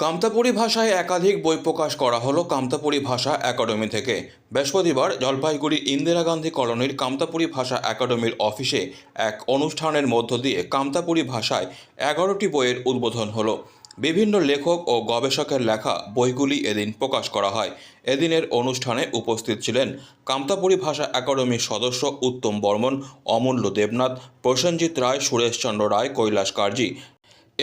কামতাপুরী ভাষায় একাধিক বই প্রকাশ করা হলো কামতাপুরী ভাষা একাডেমি থেকে। বৃহস্পতিবার জলপাইগুড়ি ইন্দিরা গান্ধী কলোনির কামতাপুরী ভাষা একাডেমির অফিসে এক অনুষ্ঠানের মধ্য দিয়ে কামতাপুরী ভাষায় এগারোটি বইয়ের উদ্বোধন হলো। বিভিন্ন লেখক ও গবেষকের লেখা বইগুলি এদিন প্রকাশ করা হয়। এদিনের অনুষ্ঠানে উপস্থিত ছিলেন কামতাপুরী ভাষা একাডেমির সদস্য উত্তম বর্মন, অমূল্য দেবনাথ, প্রসেনজিৎ রায়, সুরেশচন্দ্র রায়, কৈলাস কার্জি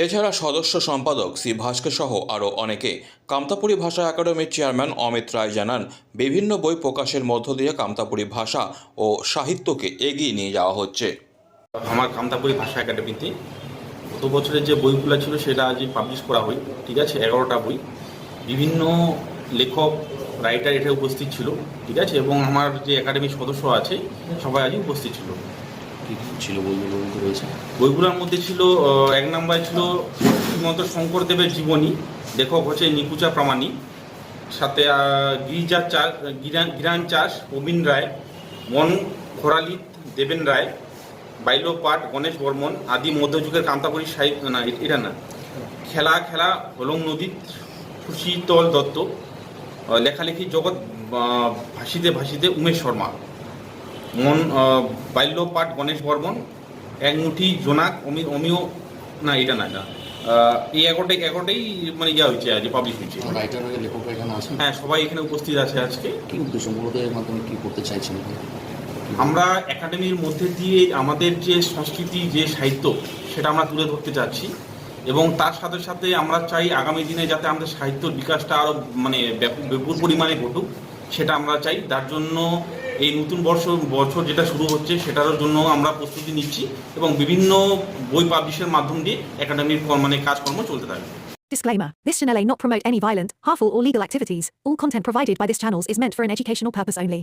এছাড়া সদস্য সম্পাদক শ্রী ভাস্কর সহ আরও অনেকে কামতাপুরী ভাষা একাডেমির চেয়ারম্যান অমিত রায় জানান, বিভিন্ন বই প্রকাশের মধ্য দিয়ে কামতাপুরী ভাষা ও সাহিত্যকে এগিয়ে নিয়ে যাওয়া হচ্ছে। আমার কামতাপুরি ভাষা একাডেমিতে গত বছরের যে বইগুলো ছিল সেটা আজ পাবলিশ করা হয়, ঠিক আছে? এগারোটা বই। বিভিন্ন লেখক রাইটার এটা উপস্থিত ছিল, ঠিক আছে? এবং আমার যে একাডেমির সদস্য আছে, সবাই আজই উপস্থিত ছিল। ছিল বইগুলো মধ্যে রয়েছে? বইগুলোর মধ্যে ছিল এক নম্বর ছিল শ্রীমন্ত শঙ্করদেবের জীবনী, লেখক হচ্ছে নিকুচা প্রামাণিক, সাথে গিরিজা চাষ গিরান চাষ প্রবীণ রায়, মন খোরালিত, দেবেন রায়, বাইলো পাঠ গণেশ বর্মন আদি মধ্যযুগের কান্তাপুরী সাহিত্য না এটা না, খেলা খেলা, হলং নদীত সুশীতল দত্ত লেখালেখি জগৎ ভাসিতে ভাসিতে উমেশ শর্মা। মন আহ, বাল্য পাঠ গণেশ বর্মন এক মুঠি জোনাক অমি অমিও না এটা না এটা এই এগারোটাই এগারোটাই মানে ইয়া হয়েছে আজ পাবলিশ হয়েছে। রাইটার লেখকরা এখানে আছেন? হ্যাঁ সবাই এখানে উপস্থিত আছে আজকে। কি উদ্দেশ্য মূলত এর মাধ্যমে কি করতে চাইছেন আমরা একাডেমির মধ্যে দিয়ে আমাদের যে সংস্কৃতি যে সাহিত্য সেটা আমরা তুলে ধরতে চাচ্ছি। এবং তার সাথে সাথে আমরা চাই আগামী দিনে যাতে আমাদের সাহিত্যর বিকাশটা আরও মানে ব্যাপক বিপুল পরিমাণে ঘটুক সেটা আমরা চাই। তার জন্য এই নতুন বর্ষ বছর যেটা শুরু হচ্ছে সেটার জন্য আমরা প্রস্তুতি নিচ্ছি এবং বিভিন্ন বই পাবলিশের মাধ্যম দিয়ে একাডেমির মানে কাজকর্ম চলতে থাকবে Disclaimer This channel may not promote any violent, harmful, or legal activities. All content provided by this channel is meant for an educational purpose only.